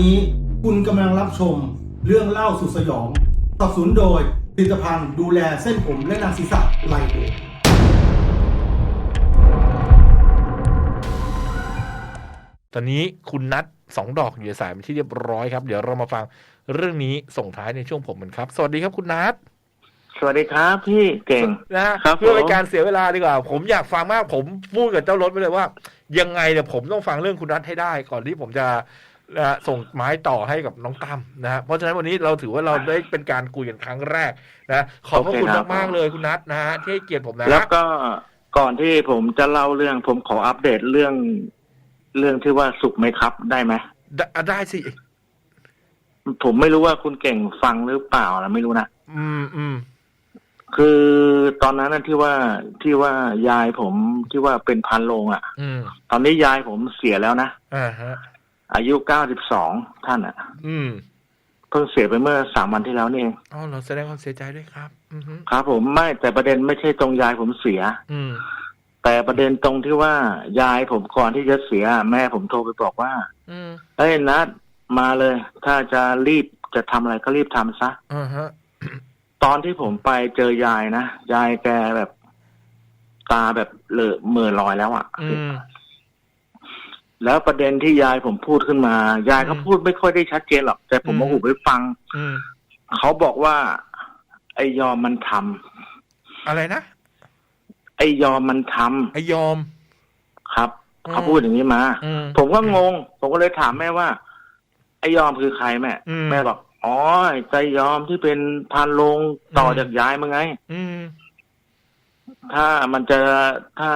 นี้คุณกำลังรับชมเรื่องเล่าสุดสยองสนับสนุนโดยผลิตภัณฑ์ดูแลเส้นผมและหนังศีรษะไลโอตอนนี้คุณนัดสองดอกอยู่ในสายเป็นที่เรียบร้อยครับ เดี๋ยวเรามาฟังเรื่องนี้ส่งท้ายในช่วงผมกันครับ สวัสดีครับคุณนัดสวัสดีครับพี่เก่งนะครับเพื่อเป็นการเสียเวลาดีกว่า ผมอยากฟังมากผมพูดกับเจ้ารถไปเลยว่า ยังไงเนี่ยผมต้องฟังเรื่องคุณนัทให้ได้ ก่อนที่ผมจะ นะฮะส่งไม้ต่อให้กับน้องตั้มนะฮะเพราะฉะนั้นวันนี้เราถือว่าเราได้เป็นการคุยกันครั้งแรกนะขอบพระคุณโอเคครับมากๆเลยคุณนัทนะฮะที่ให้เกียรติผมนะแล้วก็ก่อนที่ผมจะเล่าเรื่องผมขออัปเดตเรื่อง เรื่องที่ว่าสุขไหมครับได้ไหมได้ได้สิ ผมไม่รู้ว่าคุณเก่งฟังหรือเปล่านะไม่รู้นะอืมอืมคือตอนนั้นนะที่ว่าที่ว่ายายผมที่ว่าเป็นพันโลงอะ่ะอืมตอนนี้ยายผมเสียแล้วนะอ่าฮะ อายุเก้าสิบสองท่านอะ่ะ อืมเพิ่งเสียไปเมื่อสามวันที่แล้วนี่เองอ๋อเราแสดงความเสียใจด้วยครับ อืมฮึครับ ผมไม่แต่ประเด็นไม่ใช่ตรงยายผมเสีย อืม แต่ประเด็นตรงที่ว่ายายผมก่อนที่จะเสีย แม่ผมโทรไปบอกว่าอืมเฮ้ยนัดมาเลย ถ้าจะรีบจะทำอะไรก็รีบทำซะ อ่าฮะ ตอนที่ผมไปเจอยายนะ ยายแกแบบ ตาแบบเหลอะเมื่อลอยแล้วอะ่ะ อืม แล้วประเด็นที่ยายผมพูดขึ้นมา ยายก็อืมพูดไม่ค่อยได้ชัดเจนหรอก แต่ผมอืมมาหูไปฟังอืมเขาบอกว่า ไอ้ยอมมันทำอะไรนะไอ้ยอมมันทำไอยอม ครับอืม เขาพูดอย่างนี้มา อืม ผมก็งง ผมก็เลยถามแม่ว่า ไอ้ยอมคือใครแม่อืม แม่บอกอ๋อไอ้ใจยอมที่เป็นพานโลงต่ออมจากยายมึงไง อืม ถ้ามันจะถ้า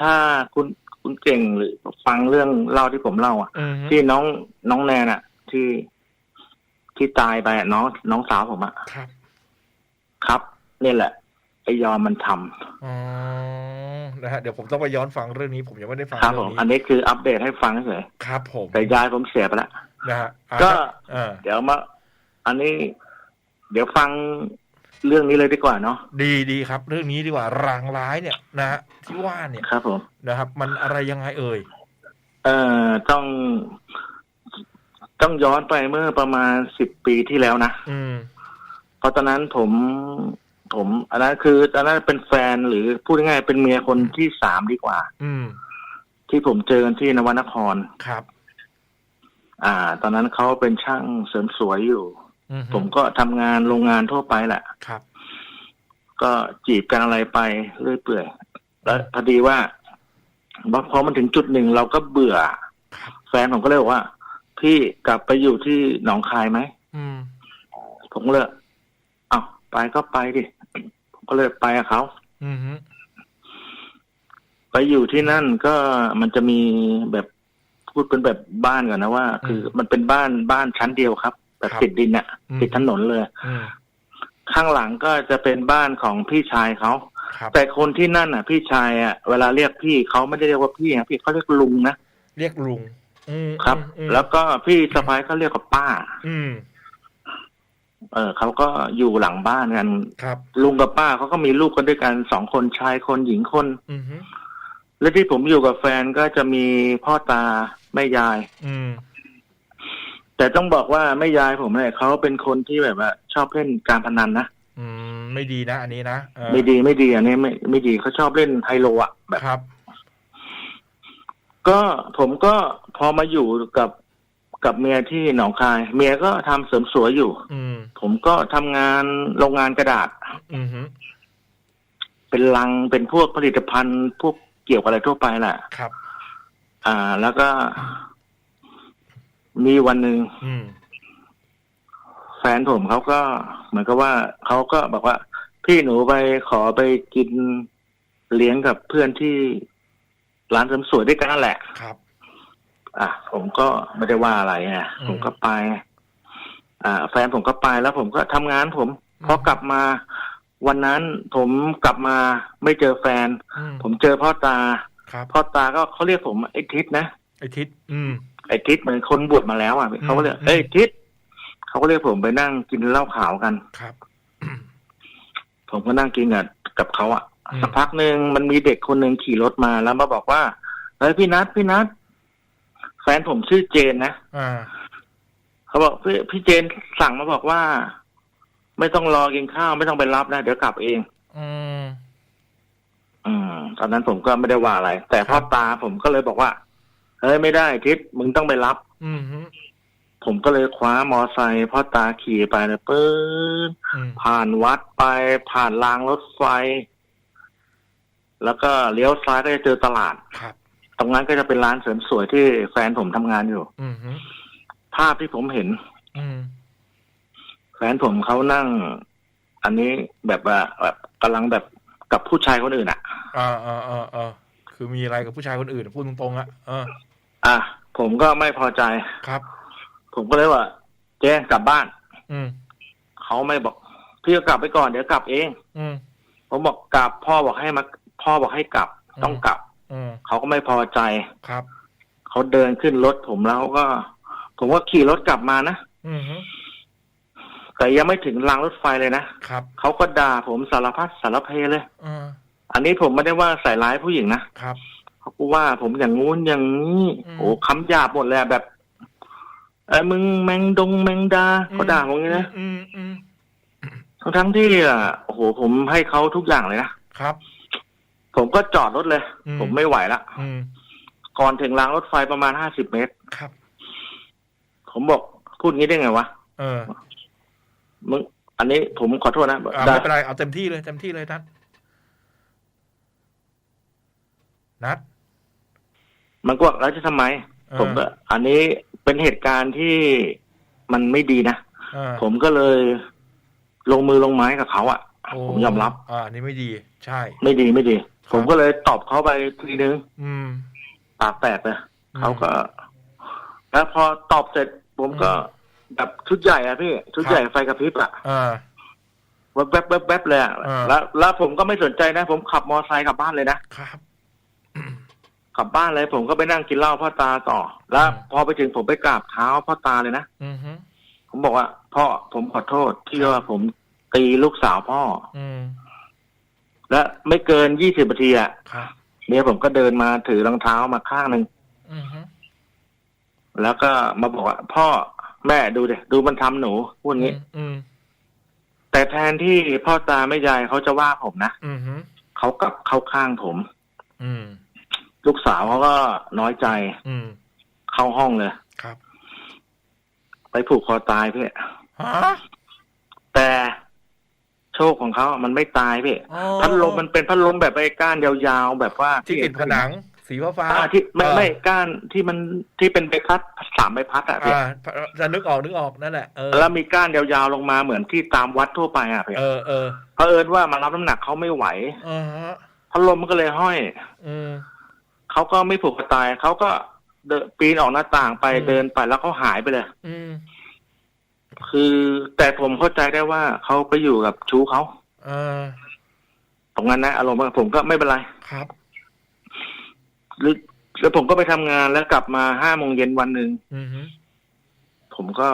ถ้าคุณ คุณเก่งหรือฟังเรื่องเล่าที่ผมเล่าอะ อืมที่น้องน้องแนนอะ ที่ที่ตายไปอะน้องน้องสาวผมอะครับครับนี่แหละไอ้ยอมมันทำอ๋อนะฮะเดี๋ยวผมต้องไปย้อนฟังเรื่องนี้ ผมยังไม่ได้ฟังครับผเรื่อมงอันนี้นี้คืออัปเดตให้ฟังเฉยครับ ผมแต่ยายผมเสียไปแล้ว นะฮะอะก็อ่าเดี๋ยวมา อันนี้ เดี๋ยวฟัง เรื่องนี้เลยดีกว่าเนาะดีดีครับ เรื่องนี้ดีกว่ารางร้ายเนี่ยนะฮะที่ว่าเนี่ยครับผมนะครับ มันอะไรยังไงเอ่ยเอ่อต้อง ต้องย้อนไปเมื่อประมาณสิบปีที่แล้วนะอืมเพราะตอนนั้นผมผมอันนั้นคือตอนนั้นเป็นแฟนหรือพูดง่ายๆเป็นเมียคนที่สามดีกว่า อืม ที่ผมเจอกันที่นวนคร ครับ อ่า ตอนนั้นเขาเป็นช่างเสริมสวยอยู่อืม ผมก็ทำงานโรงงานทั่วไปแหละครับ ก็จีบกันอะไรไปเรื่อยเปื่อยแล้วพอดีว่าพอมันถึงจุดหนึ่งเราก็เบื่อครับแฟนผมก็เลยบอกว่า พี่กลับไปอยู่ที่หนองคายไหมอืมผมก็เลยเอ้าไปก็ไปดิผมก็เลยไปกับเขาอืมฮึไปอยู่ที่นั่นก็มันจะมีแบบพูดเป็นแบบบ้านก่อนนะว่า คือมันเป็นบ้านบ้านชั้นเดียวครับ แบบติดดินอะติดถนนเลยอืมข้างหลังก็จะเป็นบ้านของพี่ชายเขาครับแต่คนที่นั่นอะ พี่ชายอะเวลาเรียกพี่เขาไม่ได้เรียกว่าพี่นะพี่เขาเรียกลุงนะเรียกลุงอืมครับอืมแล้วก็พี่สะพ้ายเขาเรียกว่าป้า อืม เออเขาก็อยู่หลังบ้านกันครับลุงกับป้าเขาก็มีลูกกันด้วยกันสองคนชายคนหญิงคนอืมฮึและที่ผมอยู่กับแฟนก็จะมีพ่อตาแม่ยาย อืม แต่ต้องบอกว่าแม่ยายผมเนี่ยเขาเป็นคนที่แบบว่า ชอบเล่นการพนันนะอืมไม่ดีนะ อันนี้นะเออไม่ดีไม่ดีอันนี้ไม่ไม่ดีเขาชอบเล่นไฮโลอะแบบ ครับ ก็ผมก็พอมาอยู่กับกับเมียที่หนองคาย เมียก็ทำเสริมสวยอยู่ อืม ผมก็ทำงานโรงงานกระดาษ อืมฮึเป็นลังเป็นพวกผลิตภัณฑ์ พวกเกี่ยวกับอะไรทั่วไปแหละ ครับ อ่า แล้วก็ มีวันหนึ่งอืม แฟนผมเขาก็เหมือนกับว่าเขาก็บอกว่า พี่หนูไปขอไปกินเลี้ยงกับเพื่อนที่ร้านเสริมสวยด้วยกันนั่นแหละ ครับ อะผมก็ไม่ได้ว่าอะไรไงอืม ผมก็ไป อ่า แฟนผมก็ไปแล้วผมก็ทำงานผมอืมพอกลับมา วันนั้นผมกลับมาไม่เจอแฟน อืมผมเจอพ่อตา ครับพ่อตาก็เขาเรียกผมไอ้ทิศนะ ไอทิศอืม ไอ้ทิศเหมือนคนบวชมาแล้วอะเขาก็เรียกอืมเอ้ยทิศเขาก็เรียกผมไปนั่งกินเหล้าขาวกันครับ ผมก็นั่งกินกับกับเขาอะอืมสักพักหนึ่งมันมีเด็กคนหนึ่งขี่รถมาแล้วมาบอกว่าเฮ้ยพี่นัทพี่นัทแฟนผมชื่อเจนนะอ่าเขาบอกพี่พี่เจนสั่งมาบอกว่า ไม่ต้องรอกินข้าวไม่ต้องไปรับนะเดี๋ยวกลับเอง อืมอืมตอนนั้นผมก็ไม่ได้ว่าอะไร แต่พ่อตาผมก็เลยบอกว่าเฮ้ยไม่ได้ทิศมึงต้องไปรับ อืมฮึผมก็เลยคว้ามอไซค์พ่อตาขี่ไปเลยปื๊ดอืมผ่านวัดไปผ่านรางรถไฟ แล้วก็เลี้ยวซ้ายก็จะเจอตลาดครับตรงนั้นก็จะเป็นร้านเสริมสวยที่แฟนผมทำงานอยู่อืมฮึภาพที่ผมเห็น อืมแฟนผมเขานั่ง อันนี้แบบว่าแบบกำลังแบบกับผู้ชายคนอื่นอะอ่าอ่าอ่าอ่าคือมีอะไรกับผู้ชายคนอื่นพูดตรงๆอะเอออะผมก็ไม่พอใจ ครับ ผมก็เลยว่าเจ๊กลับบ้าน อืม เขาไม่บอก พี่ก็กลับไปก่อนเดี๋ยวกลับเอง อืม ผมบอกกลับพ่อบอกให้มา พ่อบอกให้กลับ อืม ต้องกลับ อืม เขาก็ไม่พอใจ ครับ เขาเดินขึ้นรถผมแล้วก็ ผมก็ขี่รถกลับมานะ อืมฮึแต่ยังไม่ถึงรางรถไฟเลยนะ ครับเขาก็ด่าผมสารพัดสารเพเลย อ่าอันนี้ผมไม่ได้ว่าใส่ร้ายผู้หญิงนะ ครับ เขาก็ว่าผมอย่างงู้นอย่างนี้อืม โอ้คำหยาบหมดเลยอะแบบเอ้ยมึงแมงดงแมงดาเขาด่าผมอย่างนี้นะอืมอืมทั้งทั้งๆที่อะโอ้โหผมให้เขาทุกอย่างเลยนะครับ ผมก็จอดรถเลย อืม ผมไม่ไหวละอืมก่อนถึงรางรถไฟประมาณห้าสิบเมตร ครับ ผมบอกพูดงี้ได้ไงวะเออมึงอันนี้ผมขอโทษนะอ่าด่าไม่เป็นไรเอาเต็มที่เลยเต็มที่เลยนัดนัด มันก็บอกแล้วจะทำไมเออผมก็อันนี้เป็นเหตุการณ์ที่มันไม่ดีนะเออผมก็เลยลงมือลงไม้กับเขาอะโอ้ผมยอมรับ อ่าอันนี่ไม่ดีใช่ ไม่ดีไม่ดีครับผมก็เลยตอบเขาไปทีนึงอืม ปากแตกเลยอืม เขาก็ แล้วพอตอบเสร็จ ผมก็อืมแบบชุดใหญ่อะพี่ ชุดครับใหญ่ไฟกระพริบอะอ่า แวบแวบแวบแวบเลยอะอ่า แล้วแล้วผมก็ไม่สนใจนะ ผมขับมอไซค์กลับบ้านเลยนะครับ กลับบ้านเลยผมก็ไปนั่งกินเหล้าพ่อตาต่อ แล้วอืมพอไปถึงผมไปกราบเท้าพ่อตาเลยนะอืมฮึผมบอกว่าพ่อผมขอโทษที่ว่าผมตีลูกสาวพ่อ อืมและไม่เกินยี่สิบนาทีอะครับเมียผมก็เดินมาถือรองเท้ามาข้างหนึ่งอืมฮึแล้วก็มาบอกว่าพ่อแม่ดูเด็ดูมันทำหนูพูดงี้ อืมแต่แทนที่พ่อตาแม่ยายเขาจะว่าผมนะอืมฮึเขากลับเข้าข้างผม อืม ลูกสาวเขาก็น้อยใจ อืม เข้าห้องเลยครับ ไปผูกคอตายพี่ฮะแต่โชคของเขามันไม่ตายพี่อ๋อพัดลมมันเป็นพัดลมแบบไอ้ก้านยาวๆแบบว่าที่ติดผนัง สีฟ้าฟ้าอ่าที่ไม่ไม่ก้านที่มันที่เป็นใบพัดสามใบพัดอะพี่อ่าจะนึกออกนึกออกนั่นแหละเออแล้วมีก้านยาวๆลงมาเหมือนที่ตามวัดทั่วไปอะพี่เออเออเพราะเอิญว่ามันรับน้ำหนักเขาไม่ไหว อ่าฮะพัดลมมันก็เลยห้อย อืม เขาก็ไม่ผูกคอตายเขาก็เดินปีนออกหน้าต่างไปอืม เดินไปแล้วเขาหายไปเลย อืมคือแต่ผมเข้าใจได้ว่าเขาไปอยู่กับชู้เขาอ่าตรงนั้นนะอารมณ์ว่าผมก็ไม่เป็นไรครับ หรือแล้วผมก็ไปทำงานแล้วกลับมาห้าโมงเย็นวันหนึ่งอืมฮึผมก็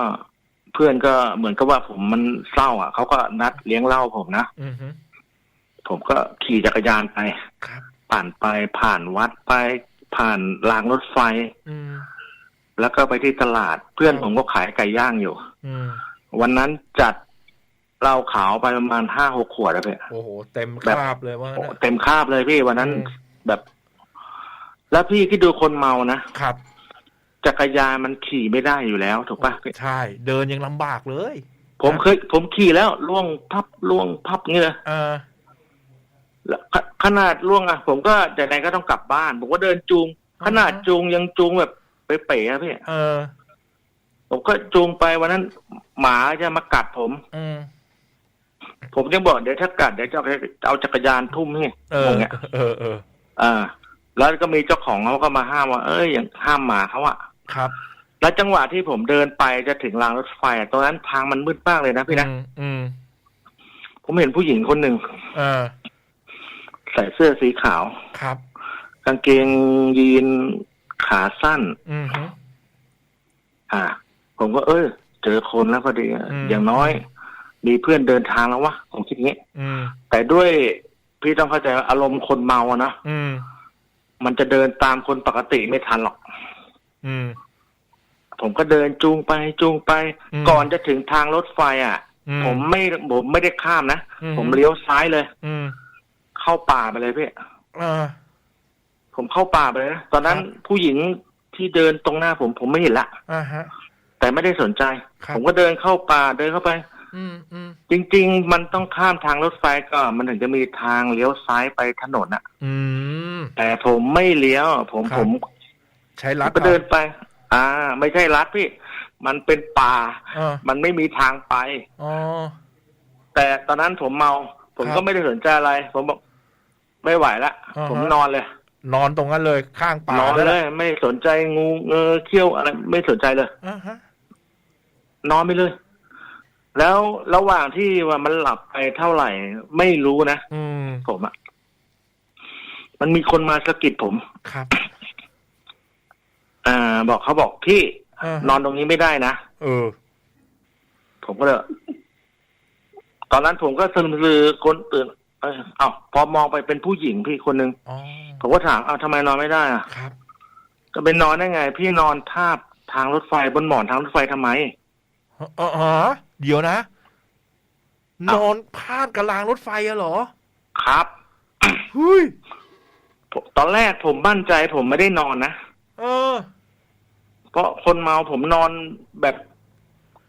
เพื่อนก็เหมือนกับว่าผมมันเศร้า อะเขาก็นัดเลี้ยงเหล้าผมนะ อืมฮึผมก็ขี่จักรยานไป ครับ ผ่านไปผ่านวัดไปผ่านรางรถไฟอืมแล้วก็ไปที่ตลาดเพื่อนผมก็ขายไก่ย่างอยู่อืมวันนั้นจัดเหล้าขาวไปประมาณห้าหกขวดอะพี่โอ้โหเต็มแบบคราบเลยว่าโอ้งั้นนะเต็มคาบเลยพี่วันนั้นอืมแบบ แล้วพี่ที่ดูคนเมานะครับจักรยานมันขี่ไม่ได้อยู่แล้วถูกปะใช่ เดินยังลำบากเลย ผมเคย ผมขี่แล้วล่วงพับล่วงพับเงี้ยเออแล้ว ขขนาดล่วงอะ ผมก็แต่ไหนก็ต้องกลับบ้าน ผมก็เดินจูง ขนาดจูงยังจูงแบบเป๋ๆอะพี่เออ ผมก็จูงไปวันนั้น หมาจะมากัดผมอืมผมยังบอกเดี๋ยวถ้ากัดเดี๋ยวจะเอาเอาจักรยานทุ่มให้เอออย่างเงี้ยเออเอออ่าแล้วก็มีเจ้าของเขาก็มาห้ามว่า เอ้ยอย่างห้ามหมาเขาอะครับ แล้วจังหวะที่ผมเดินไปจะถึงรางรถไฟอะตอนนั้นทางมันมืดมากเลยนะพี่นะอืมอืมผมเห็นผู้หญิงคนหนึ่งเออ ใส่เสื้อสีขาว ครับ กางเกงยีนขาสั้น อืมฮึอ่า ผมก็เออเจอคนแล้วพอดีอะอืมอย่างน้อย มีเพื่อนเดินทางแล้ววะผมคิดงี้อืมแต่ด้วยพี่ต้องเข้าใจว่าอารมณ์คนเมาอะนะอืมมันจะเดินตามคนปกติไม่ทันหรอกอืมผมก็เดินจูงไปจูงไปอืมก่อนจะถึงทางรถไฟ อะอืผมไม่ผมไม่ได้ข้ามนะอืผมเลี้ยวซ้ายเลย อืม เข้าป่าไปเลยพี่อ่าผมเข้าป่าไปเลยนะตอนนั้นครับผู้หญิงที่เดินตรงหน้าผมผมไม่เห็นละอ่าฮะ แต่ไม่ได้สนใจ ครับผมก็เดินเข้าป่าเดินเข้าไป อืมอืมจริง ๆ มันต้องข้ามทางรถไฟก่อนมันถึงจะมีทางเลี้ยวซ้ายไปถนนอะอืม แต่ผมไม่เลี้ยว ผมครับ ผมใช้รัดก็เดินไป อ่า ไม่ใช่รัดพี่ มันเป็นป่าอ่ามันไม่มีทางไป อ๋อ แต่ตอนนั้นผมเมา ผมครับก็ไม่ได้สนใจอะไร ผมบอก ไม่ไหวละอ่าฮะ ผมนอนเลย นอนตรงนั้นเลยข้างป่านอนแล้วเลย ไม่สนใจงูเงอเขี้ยวอะไรไม่สนใจเลย อ่าฮะนอนไปเลย แล้วระหว่างที่ว่ามันหลับไปเท่าไหร่ ไม่รู้นะอืมผมอะมันมีคนมาสะกิดผม ครับอ่า บอกเขาบอกพี่อ่านอนตรงนี้ไม่ได้นะเออ ผมก็เลยตอนนั้นผมก็สลืมสลือคนตื่น เออเอ้าพอมองไปเป็นผู้หญิงพี่คนหนึ่งอ๋อผมก็ถามเอ้าทำไมนอนไม่ได้อะครับก็เป็นนอนได้ไง พี่นอนทาบทางรถไฟบนหมอนทางรถไฟทำไมเออฮะเดี๋ยวนะนอ้าวอนพาดกับรางรถไฟอะเหรอ ครับเฮ้ยผมตอนแรกผมมั่นใจผมไม่ได้นอนนะเออ เพราะคนเมาผมนอนแบบ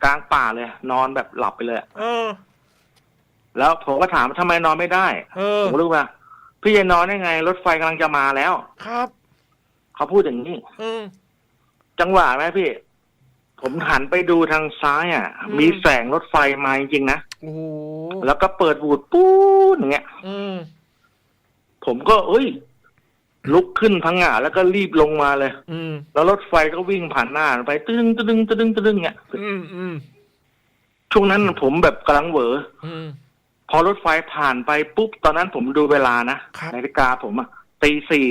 กลางป่าเลย นอนแบบหลับไปเลยอะเออ แล้วผมก็ถามว่าทำไมนอนไม่ได้เออผมก็รู้ว่า พี่จะนอนได้ไง รถไฟกำลังจะมาแล้ว ครับ เขาพูดอย่างนี้อืม จังหวะไหมพี่ ผมหันไปดูทางซ้ายอะ อืม มีแสงรถไฟมาจริงๆนะโอ้โหแล้วก็เปิดบูดปู๊ดอย่างเงี้ย อืมผมก็เอ้ย ลุกขึ้นพังงาแล้วก็รีบลงมาเลย อืมแล้วรถไฟก็วิ่งผ่านหน้าไปตึ้งตึ้งตึ้งตึ้งเงี้ยอืมอืมช่วงนั้นผมแบบกำลังเหวออืม พอรถไฟผ่านไปปุ๊บตอนนั้นผมดูเวลานะครับ นาฬิกาผมอะตีสี่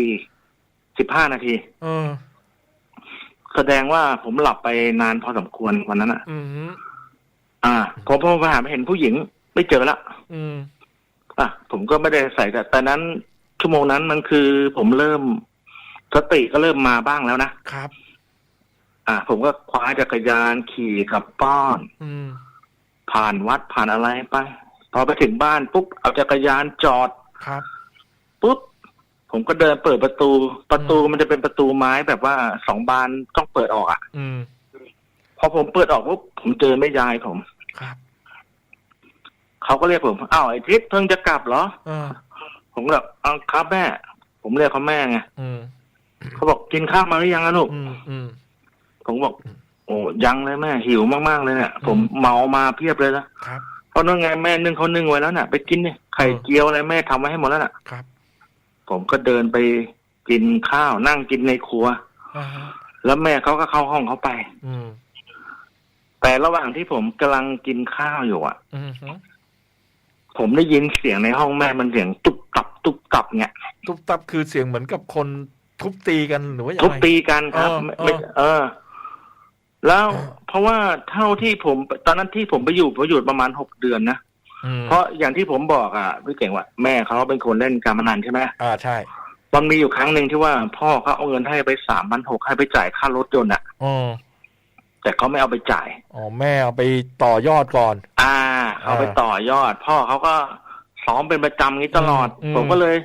สิบห้านาที เออ แสดงว่าผมหลับไปนานพอสมควรวันนั้นอะอืมอ่าผมพอไปหาเห็นผู้หญิงไม่เจอละอืมอะผมก็ไม่ได้ใส่แต่แต่นั้นชั่วโมงนั้นมันคือผมเริ่มสติก็เริ่มมาบ้างแล้วนะครับ อ่า ผมก็คว้าจักรยานขี่กลับบ้าน อืมผ่านวัดผ่านอะไรไป พอไปถึงบ้านปุ๊บเอาจักรยานจอดครับ ปุ๊บผมก็เดินเปิดประตู ประตูมันจะเป็นประตูไม้แบบว่าสองบานต้องเปิดออกอะอืมพอผมเปิดออกปุ๊บผมเจอแม่ยายผมครับเขาก็เรียกผมอ้าวไอ้ทิศเพิ่งจะกลับเหรอเออผมก็แบบอ้าวครับแม่ ผมเรียกเขาแม่ไงอืมเขาบอกกินข้าวมาหรือยังอะลูกอืมอืมผมบอก โอ้ยังเลยแม่หิวมากๆเลยเนี่ยอืมผมเมามาเพียบเลยนะครับ เพราะนั่นไงแม่นึ่งเขานึ่งไว้แล้วน่ะ ไปกินเนี่ยไข่อืมเจียวอะไรแม่ทำไว้ให้หมดแล้วน่ะครับ ผมก็เดินไปกินข้าวนั่งกินในครัวอ่าฮะแล้วแม่เขาก็เข้าห้องเขาไป อืมแต่ระหว่างที่ผมกำลังกินข้าวอยู่อะอืมฮึผมได้ยินเสียงในห้องแม่มันเสียงตุบตับ ตุบตับเนี่ยทุบตับคือเสียงเหมือนกับคนทุบตีกันหรือว่ายังทุบไงตีกันครับ เออ แล้วเออเพราะว่าเท่าที่ผมตอนนั้นที่ผมไปอยู่ผมอยู่ประมาณหกเดือนนะอืมเพราะอย่างที่ผมบอกอะพี่เก่งว่าแม่เขาเป็นคนเล่นการพนันใช่ไหมอ่าใช่มันมีอยู่ครั้งหนึ่งที่ว่าพ่อเขาเอาเงินให้ไปสามพันหกให้ไปจ่ายค่ารถยนต์อะอ๋อแต่เขาไม่เอาไปจ่ายอ๋อแม่เอาไปต่อยอดก่อน อ่าเอาไปอ่าต่อยอด พ่อเขาก็ซ้อมเป็นประจำงี้ตลอดอืมผมก็เลย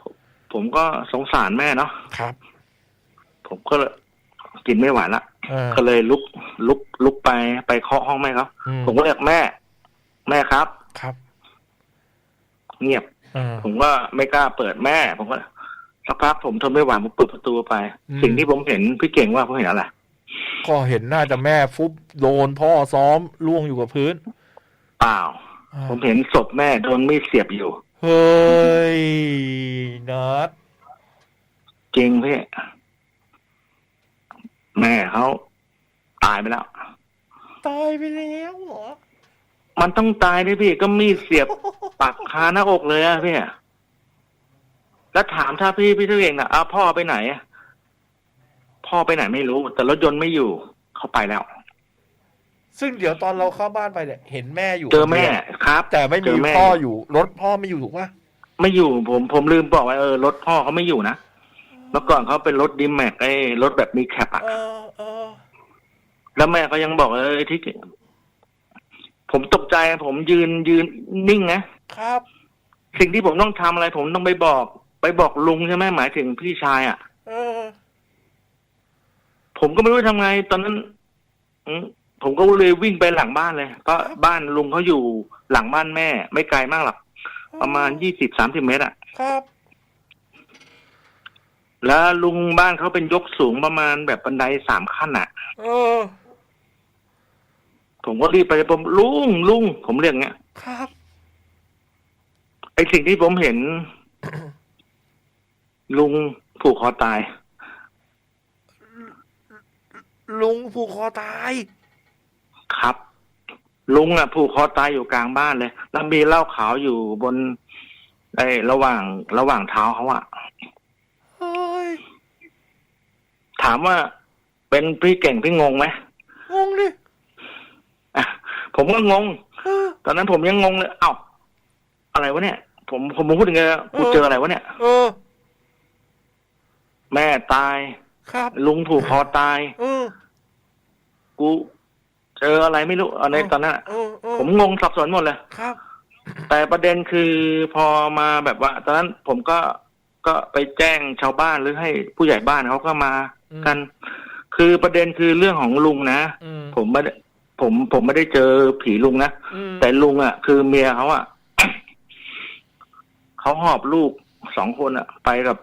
ผมผมก็สงสารแม่เนาะครับ ผมก็เลยกินไม่ไหวละเออ ก็เลยลุกลุกลุกไปไปเคาะห้องแม่เขาอืมผมก็เรียกแม่ แม่ครับครับ เงียบเออผมก็ไม่กล้าเปิดแม่ ผมก็สักพักผมทนไม่ไหวผมเปิดประตูไปอืมสิ่งที่ผมเห็นพี่เก่งว่าผมเห็นอะไรก็เห็นน่าจะแม่ฟุบโดนพ่อซ้อมล่วงอยู่กับพื้นเปล่าอ่าผมเห็นศพแม่โดนมีดเสียบอยู่ เฮ้ยนัดจริงพี่ แม่เขาตายไปแล้ว ตายไปแล้วเหรอ มันต้องตายด้วยพี่ ก็มีดเสียบปักคาหน้าอกเลยอะพี่แล้วถามถ้าพี่พี่ตัวเองนะอ้าวพ่อไปไหนอะพ่อไปไหนไม่รู้ แต่รถยนต์ไม่อยู่ เขาไปแล้ว ซึ่งเดี๋ยวตอนเราเข้าบ้านไปเนี่ยเห็นแม่อยู่เจอแม่คนดียวครับ แต่ไม่เจมีอแม่พ่ออยู่ รถพ่อไม่อยู่ถูกปะไม่อยู่ผมผมลืมบอกไว้เออรถพ่อเขาไม่อยู่นะ เมื่อก่อนเขาเป็นรถดีแม็กไอ้รถแบบมีแคปอะเออเออแล้วแม่ก็ยังบอกเออที่ผมตกใจผมยืนยืนนิ่งนะครับ สิ่งที่ผมต้องทำอะไร ผมต้องไปบอก ไปบอกลุงใช่ไหมหมายถึงพี่ชายอะเออ ผมก็ไม่รู้จะทำไง ตอนนั้นอืมผมก็เลยวิ่งไปหลังบ้านเลยเพราะบ้านลุงเขาอยู่หลังบ้านแม่ ไม่ไกลมากหรอกประมาณยี่สิบสามสิบเมตรอะครับ แล้วลุงบ้านเขาเป็นยกสูงประมาณแบบบันไดสามขั้นอะเออ ผมก็รีบไปผมลุงลุงผมเรียกเงี้ยครับ ไอสิ่งที่ผมเห็น ลุงผูกคอตาย ลุงผูกคอตาย ครับ ลุงอะ ผูกคอตายอยู่กลางบ้านเลย แล้วมีเหล้าขาวอยู่บนไอระหว่างระหว่างเท้าเขาอะเฮ้ยถามว่า เป็นพี่เก่งพี่งงไหมงงดิอะผมก็งงเออตอนนั้นผมยังงงเลยเอ้าอะไรวะเนี่ย ผมผมพูดยังไงอะกูเจออะไรวะเนี่ยเออ แม่ตายครับลุงผูกคอตายเออกูเจออะไรไม่รู้ในตอนนั้นอะเออเออผมงงสับสนหมดเลยครับ แต่ประเด็นคือพอมาแบบว่า ตอนนั้นผมก็ก็ไปแจ้งชาวบ้านหรือให้ผู้ใหญ่บ้านเขาก็มา กัน คือประเด็นคือเรื่องของลุงนะอืม ผมไม่ได้ผมผมไม่ได้เจอผีลุงนะอืมแต่ลุงอะ คือเมียเขาอะ เขาหอบลูกสองคนอะ ไปกับ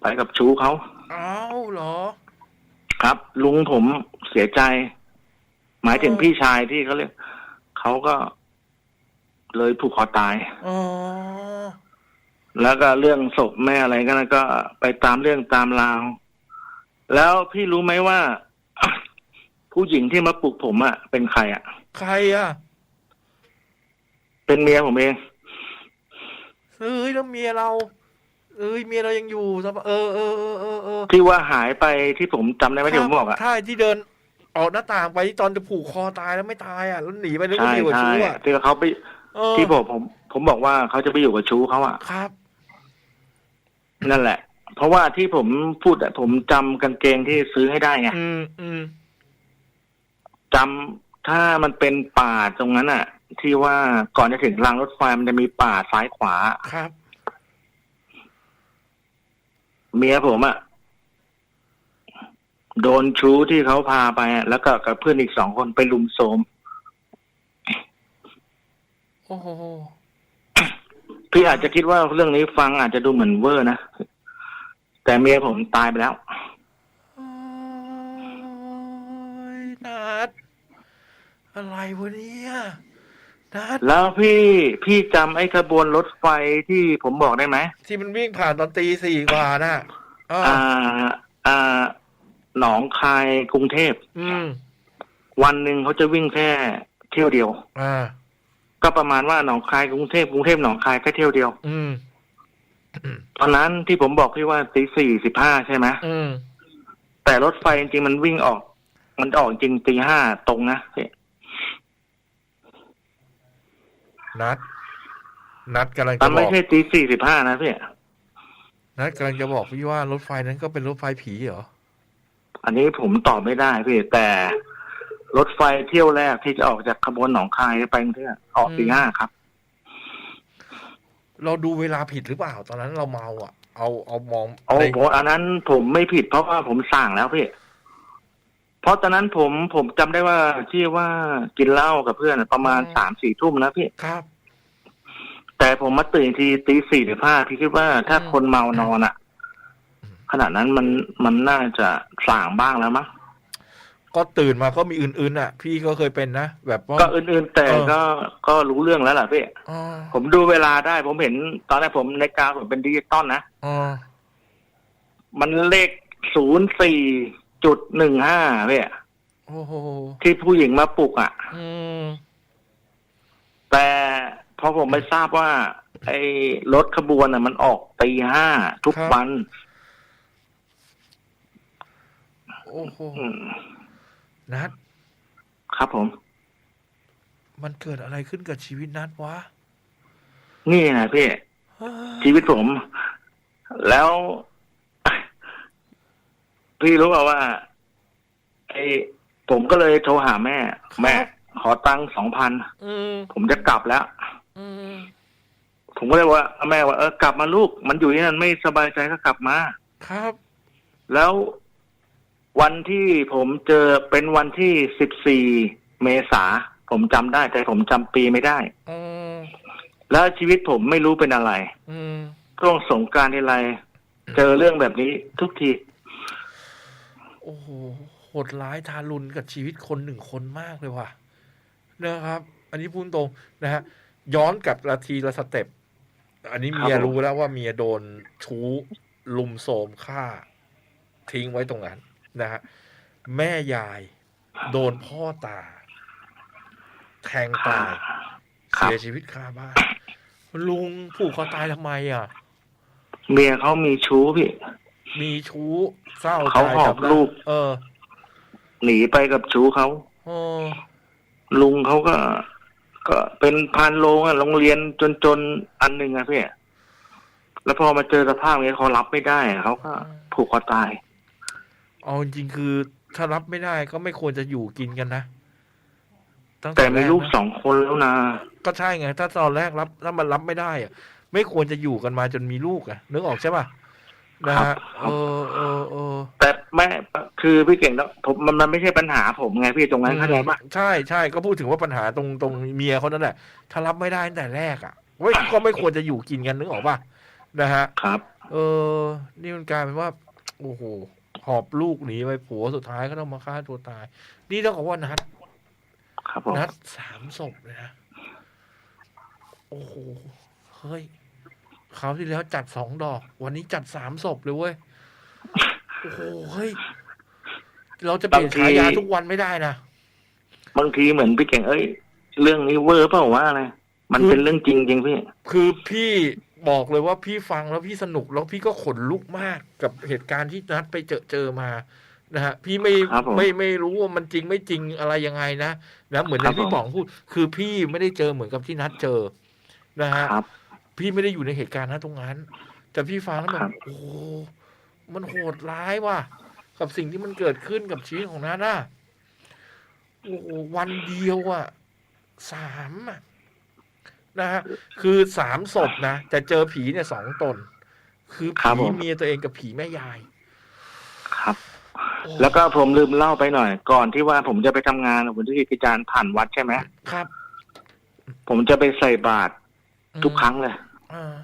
ไปกับชู้เขาอ้าวเหรอ ครับ ลุงผมเสียใจ หมายถึงพี่ชายที่เขาเรียกเขาก็เลยผูกคอตาย อ๋อแล้วก็เรื่องศพแม่อะไรก็นะก็ไปตามเรื่องตามราว แล้วพี่รู้ไหมว่า ผู้หญิงที่มาปลุกผมอะเป็นใครอะใครอะเป็นเมียผมเอง เอ้ยแล้วเมียเรา เอ้ยเมียเรายังอยู่สบายเออเออเออเออเออที่ว่าหายไปที่ผมจำได้ไหมที่ผมบอกอะใช่ที่เดิน ออกหน้าต่างไปที่ตอนจะผูกคอตายแล้วไม่ตายอะแล้วหนีไปนึกใช่ว่าดีกว่าใช่ชู้อะที่เขาไปเออที่ผมผม ผมบอกว่าเขาจะไปอยู่กับชู้เขาอะครับ นั่นแหละ เพราะว่าที่ผมพูดอะผมจำกางเกงที่ซื้อให้ได้ไงอืมอืมจำถ้ามันเป็นป่าตรงนั้นอะที่ว่าก่อนจะถึงรางรถไฟมันจะมีป่าซ้ายขวา ครับ เมียผมอะโดนชู้ที่เขาพาไปอะแล้วก็กับเพื่อนอีกสองคนไปลุมโทรมโอ้โห พี่อาจจะคิดว่าเรื่องนี้ฟังอาจจะดูเหมือนเวอร์นะ แต่เมียผมตายไปแล้ว โอ้ยนัดอะไรวะเนี่ยนัดแล้วพี่พี่จำไอ้ขบวนรถไฟที่ผมบอกได้ไหมที่มันวิ่งผ่านตอนตีสี่กว่าน่ะอ่าอ่า อ่า หนองคายกรุงเทพ อืม วันหนึ่งเขาจะวิ่งแค่เที่ยวเดียว อ่า ก็ประมาณว่าหนองคายกรุงเทพกรุงเทพหนองคายแค่เที่ยวเดียว อืม ตอนนั้นที่ผมบอกพี่ว่าตีสี่สิบห้าใช่ไหมอืมแต่รถไฟจริงๆมันวิ่งออก มันออกจริงตีห้าตรงนะพี่นัด นัดกำลังแต่จะบไม่อก ใช่ตีสี่สิบห้านะพี่นัดกำลังจะบอกพี่ว่ารถไฟนั้นก็เป็นรถไฟผีเหรอ อันนี้ผมตอบไม่ได้พี่แต่รถไฟเที่ยวแรกที่จะออกจากขบวนหนองคายไปกรุงเทพออกตีห้าครับ เราดูเวลาผิดหรือเปล่า ตอนนั้นเราเมาอะ เอาเอามองโอ้ในโหอันนั้นผมไม่ผิดเพราะว่าผมสั่งแล้วพี่เพราะตอนนั้นผมผมจำได้ว่าที่ว่ากินเหล้ากับเพื่อนประมาณสามสี่ทุ่มนะพี่ครับ แต่ผมมาตื่นทีตีสี่หรือห้าพี่คิดว่าถ้าคนเมานอนอะขนาดนั้นมันมันน่าจะสั่งบ้างแล้วมั้ง ก็ตื่นมาก็มีอื่นๆอะ พี่ก็เคยเป็นนะแบบว่า ก็อื่นๆแต่เออก็ก็รู้เรื่องแล้วล่ะพี่อ๋อผมดูเวลาได้ ผมเห็นตอนแรกผมในกาผมเป็นดิจิตอลนะอ๋อมันเลขศูนย์สี่จุดหนึ่งห้าพี่โอ้โหที่ผู้หญิงมาปลุกอะอืมแต่พอผมไปทราบว่า ไอ้รถขบวนอะ มันออกตีห้าทุกวัน โอ้โหอืม นัดครับผม มันเกิดอะไรขึ้นกับชีวิตนัดวะนี่นะพี่เฮ้ยชีวิตผม แล้ว พี่รู้เปล่าว่า ไอ้ผมก็เลยโทรหาแม่ แม่ ขอตังค์สองพันอืมผมจะกลับแล้วอืมผมก็เลยว่าแม่ว่าเออกลับมาลูก มันอยู่ที่นั่นไม่สบายใจก็กลับมา ครับ แล้ว วันที่ผมเจอเป็นวันที่สิบสี่เมษาผมจำได้แต่ผมจำปีไม่ได้ อืมแล้วชีวิตผมไม่รู้เป็นอะไรอืมช่วงสงกรารทีไรเจอเรื่องแบบนี้ทุกที โอ้โหโหดร้ายทารุณกับชีวิตคนหนึ่งคนมากเลยว่ะนะครับ อันนี้พูดตรงนะฮะย้อนกลับละทีละสเต็ปอันนี้เมียครับผม รู้แล้วว่าเมียโดนชู้ลุมโทรมฆ่า ทิ้งไว้ตรงนั้น นะฮะแม่ยายโดนพ่อตา แทงตายครับเสียชีวิตคาบ้านลุงผูกคอตายทำไมอะ เมียเขามีชู้พี่ มีชู้เศร้าเขาใจหอบจับได้ลูก เออ หนีไปกับชู้เขาเออลุงเขาก็ ก็เป็นพานโรงอะโรงเรียนจนๆอันหนึ่งอะพี่แล้วพอมาเจอสภาพนี้เขารับไม่ได้อะเขาก็ผูกคอตาย เอาจริงๆคือถ้ารับไม่ได้ก็ไม่ควรจะอยู่กินกันนะงแต่มีลูกรนะสองคนแล้วนะก็ใช่ไง ถ้าตอนแรกรับถ้ามันรับไม่ได้อะไม่ควรจะอยู่กันมาจนมีลูกอะนึกออกใช่ป่ะนะครัฮะบเออเออเออแต่แม่คือพี่เก่งต้องผมมันมันไม่ใช่ปัญหาผมไงพี่ตรงนั้นเข้าใจปะใช่ใช่ก็พูดถึงว่าปัญหาตรงตรงเมียเขานั่นแหละถ้ารับไม่ได้ตั้งแต่แรกอะเว้ยก็ไม่ควรจะอยู่กินกันนึกออกป่ะนะฮะครับ เออ นี่มันกลายเป็นว่า โอ้โห หอบลูกหนีไปผัวสุดท้ายก็ต้องมาฆ่าตัวตาย นี่ต้องบอกว่านัด ครับผมนัดสามศพเลยนะ โอ้โห เฮ้ยคราวที่แล้วจัดสองดอก วันนี้จัดสามศพเลยเว้ย โอ้โห เฮ้ย เราจะเปลี่ยนฉายาทุกวันไม่ได้นะ บางทีเหมือนพี่เก่งเอ้ย เรื่องนี้เวอร์เปล่าว่าอะไร มันคือเป็นเรื่องจริงจริงพี่ คือพี่ บอกเลยว่าพี่ฟังแล้วพี่สนุกแล้วพี่ก็ขนลุกมากกับเหตุการณ์ที่นัดไปเจอเจอมานะฮะพี่ไม่ครับผมไม่ไม่รู้ว่ามันจริงไม่จริงอะไรยังไงนะนะเหมือนครัที่บพี่ผมบอกพูด คือพี่ไม่ได้เจอเหมือนกับที่นัดเจอนะฮะ ครับ พี่ไม่ได้อยู่ในเหตุการณ์นั้นตรงนั้น แต่พี่ฟังแล้วแบครับ บโอ้โหมันโหดร้ายว่ะ กับสิ่งที่มันเกิดขึ้นกับชีวิตของนัทอะโอ้โหวันเดียวอะสามอะ นะฮะคือสามศพนะแต่เจอผีเนี่ยสองตน คือครับผีผม เมียตัวเองกับผีแม่ยาย ครับ โอ้ แล้วก็ผมลืมเล่าไปหน่อย ก่อนที่ว่าผมจะไปทำงานผมที่กิจการผ่านวัดใช่ไหมครับผมจะไปใส่บาตรทุกครั้งเลย อ่า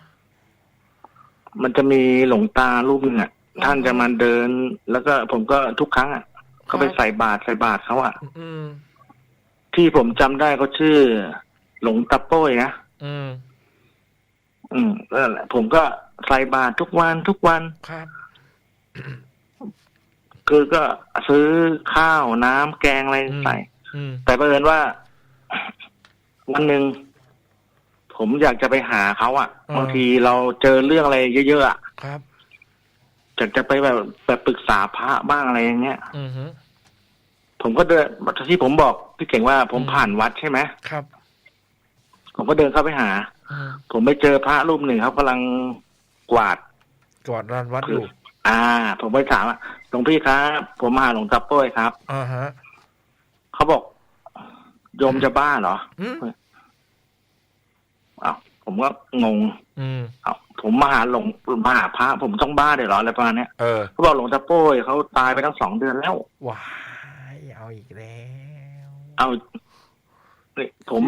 มันจะมีหลวงตารูปหนึ่งอะท่านจะมาเดิน แล้วก็ผมก็ทุกครั้งอะเขาไปใส่บาตรใส่บาตรเขาอะ อืมที่ผมจำได้เขาชื่อ หลวงตาโป้ยนะอืม อืมนั่นแหละผมก็ใส่บาตรทุกวันทุกวัน ครับ คือก็ซื้อข้าวน้ำแกงอะไรใส่ อืม แต่เผอิญว่า วันหนึ่งผมอยากจะไปหาเขาอะ่ะอ่า บางทีเราเจอเรื่องอะไรเยอะๆอะ่ะครับ อยากจะไปแบบแบบปรึกษาพระบ้างอะไรอย่างเงี้ยอืมฮึ ผมก็เดินที่ผมบอกพี่เก่งว่าผมอืม ผ่านวัดใช่ไหมครับ ผมก็เดินเข้าไปหาอืมผมไปเจอพระรูปหนึ่งเขากำลังกวาดกอดรันวัดอยู่ อ่า ผมไปถามว่าหลวงพี่ครับ ผมมาหาหลวงตาโป้ยครับอ่าฮะเขาบอกโยมจะบ้าเหรออืมอ้าวผมก็งง อืมอ้าวผมมาหาหลวงมาหาพระ ผมต้องบ้าเดี๋ยวเหรออะไรประมาณเนี้ยเออเขาบอกหลวงตาโป้ยเขาตายไปตั้งสองเดือนแล้วว้ายเอาอีกแล้ว เอานี่ผม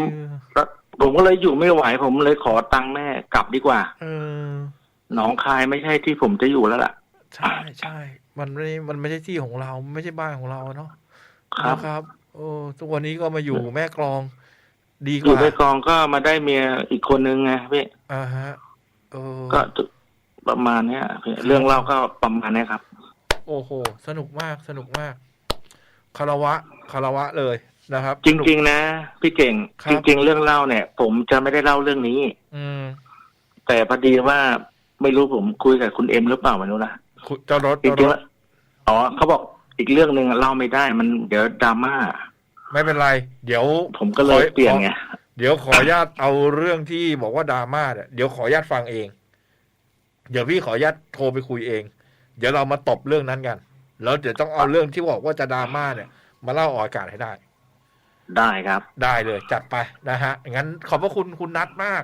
เออ ผมก็เลยอยู่ไม่ไหว ผมเลยขอตังค์แม่กลับดีกว่าเออหนองคายไม่ใช่ที่ผมจะอยู่แล้วล่ะ ใช่ใช่มันไม่มันไม่ใช่ที่ของเรา ไม่ใช่บ้านของเราเนาะครับนะครับโอ้ทุกวันนี้ก็มาอยู่แม่กลอง ดีกอยู่ว่าในกองก็มาได้เมียอีกคนนึงไงพี่อ่าฮะเออก็ประมาณเนี้ยพี่เรื่องเล่าก็ประมาณเนี้ยครับ โอ้โห สนุกมากสนุกมากคารวะคารวะเลย นะครับ จริง ๆ นะ พี่เก่ง ครับ จริง ๆ เรื่องเล่าเนี่ย ผมจะไม่ได้เล่าเรื่องนี้ อืมแต่พอดีว่าไม่รู้ผมคุยกับคุณเอ็มหรือเปล่าไม่รู้นะคุณเจ้ารถจริเจ้างรถๆแล้วอ๋อเขาบอกอีกเรื่องหนึ่งเล่าไม่ได้มันเดี๋ยวดราม่าไม่เป็นไร เดี๋ยวผมก็เลยขอเปลี่ยนไงเดี๋ยวขออนุญาตเอาเรื่องที่บอกว่าดราม่าเนี่ยเดี๋ยวขออนุญาตฟังเอง เดี๋ยวพี่ขออนุญาตโทรไปคุยเอง เดี๋ยวเรามาตบเรื่องนั้นกัน แล้วเดี๋ยวต้องเอาเรื่องที่บอกว่าจะดราม่าเนี่ย มาเล่าออกอากาศให้ได้ ได้ครับ ได้เลยจัดไปนะฮะงั้นขอบพระคุณคุณนัทมาก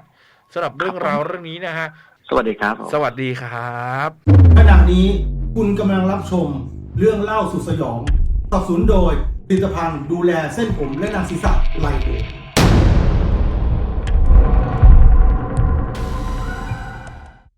สำหรับเรื่องราวเรื่องนี้นะฮะ สวัสดีครับผมสวัสดีครับขณะนี้คุณกำลังรับชมเรื่องเล่าสุดสยองสนับสนุนโดยผลิตภัณฑ์ดูแลเส้นผมและหนังศีรษะไลโอ